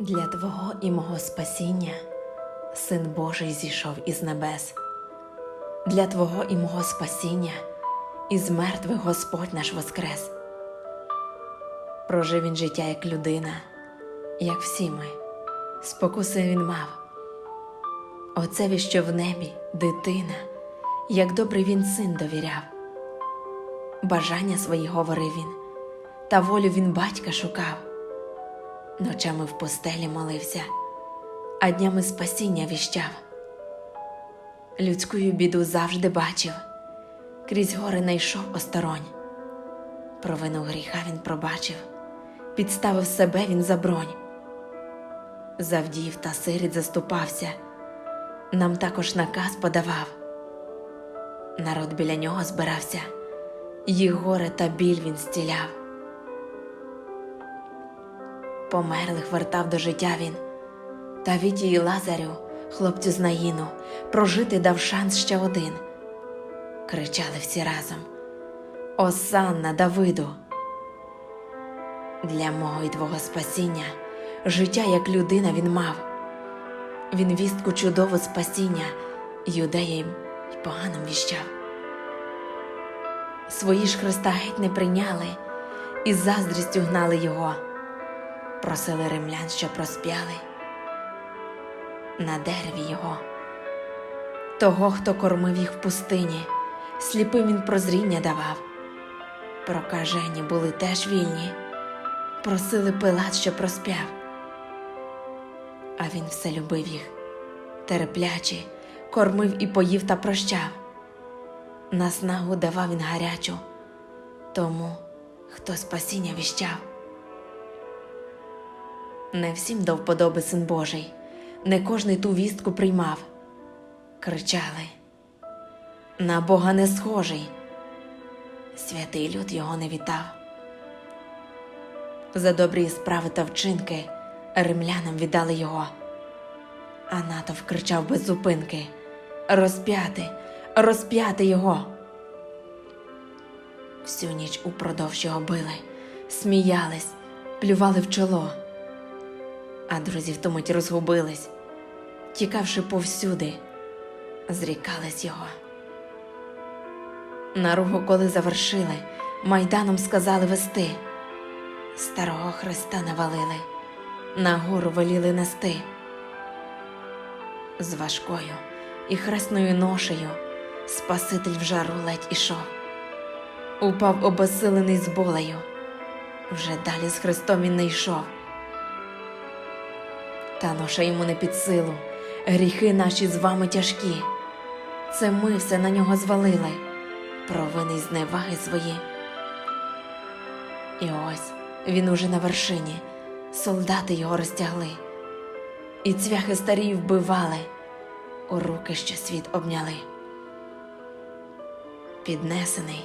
Для Твого і мого спасіння Син Божий зійшов із небес. Для Твого і мого спасіння із мертвих Господь наш воскрес. Прожив він життя як людина, як всі ми, спокуси він мав. Отцеві, що в небі, дитина, як добрий він син довіряв. Бажання свої говорив він, та волю він батька шукав. Ночами в постелі молився, а днями спасіння віщав. Людськую біду завжди бачив, крізь гори не йшов осторонь. Провину гріха він пробачив, підставив себе він за бронь. Завдів та сиріт заступався, нам також наказ подавав. Народ біля нього збирався, їх горе та біль він стіляв. Померлих вертав до життя він, та Віті і Лазарю, хлопцю з Наїну, прожити дав шанс ще один. Кричали всі разом: Осанна Давиду! Для мого і твого спасіння життя як людина він мав. Він вістку чудову спасіння юдеям й поганим віщав. Свої ж Христа геть не прийняли і заздрістю гнали його просили римлян, що проспяли на дереві його. Того, хто кормив їх в пустині, сліпим він прозріння давав. Прокажені були теж вільні, просили пилат, що проспяв. А він все любив їх, терпляче, кормив і поїв та прощав. На снагу давав він гарячу, тому, хто спасіння віщав. Не всім до вподоби син Божий, не кожний ту вістку приймав. Кричали на Бога не схожий, святий люд його не вітав. За добрі справи та вчинки римлянам віддали його, а натовп кричав без зупинки розп'яти, розп'яти його. Всю ніч упродовж його били, сміялись, плювали в чоло а друзі в ту розгубились, тікавши повсюди, зрікались його. Наругу, коли завершили, майданом сказали вести, старого Христа навалили, на гору веліли нести. З важкою і хресною ношею Спаситель в жару ледь ішов, упав обесилений з болею, вже далі з Христом він не йшов та ноша йому не під силу, гріхи наші з вами тяжкі. Це ми все на нього звалили, провини й зневаги свої. І ось він уже на вершині, солдати його розтягли, і цвяхи старі вбивали, у руки що світ обняли. Піднесений,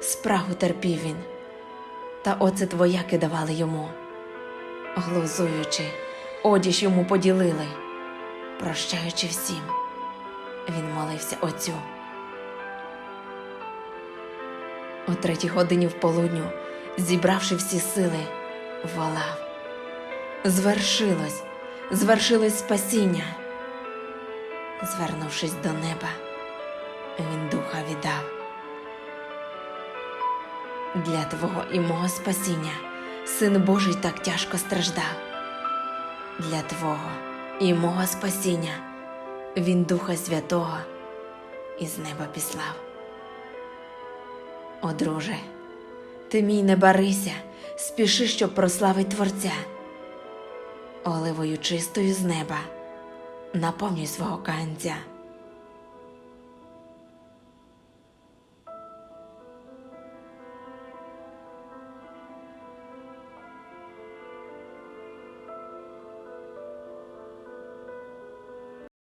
спрагу терпів він, та оце твояки давали йому, глузуючи одіж йому поділили, прощаючи всім, він молився Отцю. О третій годині в полудню, зібравши всі сили, волав. Звершилось, звершилось спасіння. Звернувшись до неба, він духа віддав. Для твого і мого спасіння син Божий так тяжко страждав для Твого і мого спасіння Він Духа Святого із неба післав. О, друже, ти мій не барися, спіши, щоб прославить Творця, оливою чистою з неба, наповнюй свого канця.